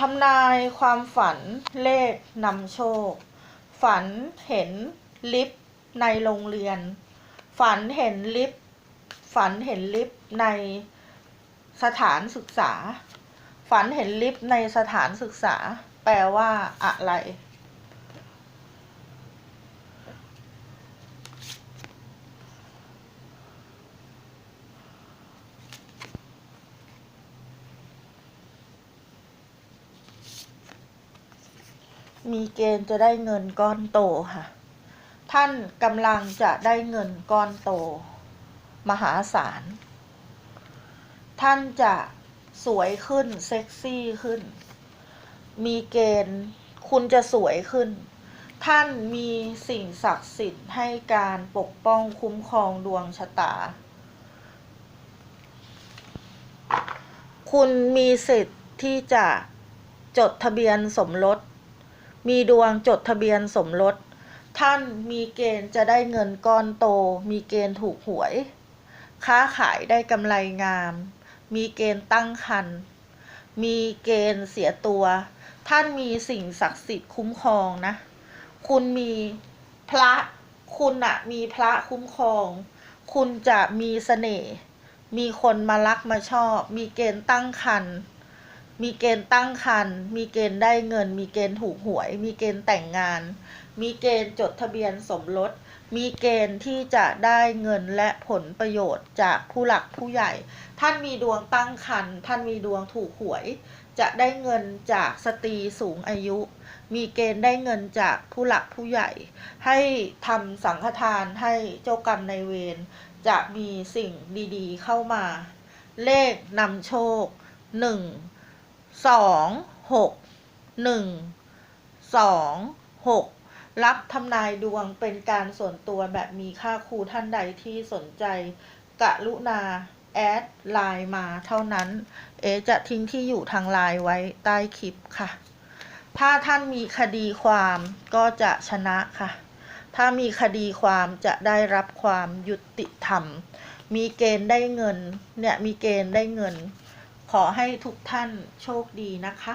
ทำนายความฝันเลขนำโชค ฝันเห็นลิฟต์ในโรงเรียน ฝันเห็นลิฟต์ฝันเห็นลิฟต์ในสถานศึกษา ฝันเห็นลิฟต์ในสถานศึกษา แปลว่าอะไร มีเกณฑ์จะได้เงินก้อนโตค่ะ ท่านกำลังจะได้เงินก้อนโต มหาศาล ท่านจะสวยขึ้น เซ็กซี่ขึ้น มีเกณฑ์คุณจะสวยขึ้น ท่านมีสิ่งศักดิ์สิทธิ์ให้การปกป้องคุ้มครองดวงชะตา คุณมีสิทธิ์ที่จะจดทะเบียนสมรส มีดวงจดทะเบียนสมรส ท่านมีเกณฑ์จะได้เงินก้อนโต มีเกณฑ์ถูกหวย ค้าขายได้กำไรงาม มีเกณฑ์ตั้งครรภ์มีเกณฑ์เสียตัว ท่านมีสิ่งศักดิ์สิทธิ์คุ้มครองนะ คุณมีพระคุณอะมีพระคุ้มครอง คุณจะมีเสน่ห์ มีคนมารักมาชอบ มีเกณฑ์ตั้งครรภ์ มีเกณฑ์ตั้งครรภ์มีเกณฑ์ได้เงิน มีเกณฑ์ถูกหวย มีเกณฑ์แต่งงาน มีเกณฑ์จดทะเบียนสมรส มีเกณฑ์ที่จะได้เงินและผลประโยชน์จากผู้หลักผู้ใหญ่ ท่านมีดวงตั้งครรภ์ท่านมีดวงถูกหวย จะได้เงินจากสตรีสูงอายุ มีเกณฑ์ได้เงินจากผู้หลักผู้ใหญ่ ให้ทำสังฆทานให้เจ้ากรรมนายเวรจะมีสิ่งดีๆ เข้ามา เลขนำโชคหนึ่ง สองหกหนึ่งสองหกรับทำนายดวงเป็นการส่วนตัวแบบมีค่าครูท่านใดที่สนใจกรุณาแอดไลน์มาเท่านั้น เอจะทิ้งที่อยู่ทางไลน์ไว้ใต้คลิปค่ะ ถ้าท่านมีคดีความก็จะชนะค่ะ ถ้ามีคดีความจะได้รับความยุติธรรม มีเกณฑ์ได้เงิน เนี่ย มีเกณฑ์ได้เงิน ขอให้ทุกท่านโชคดีนะคะ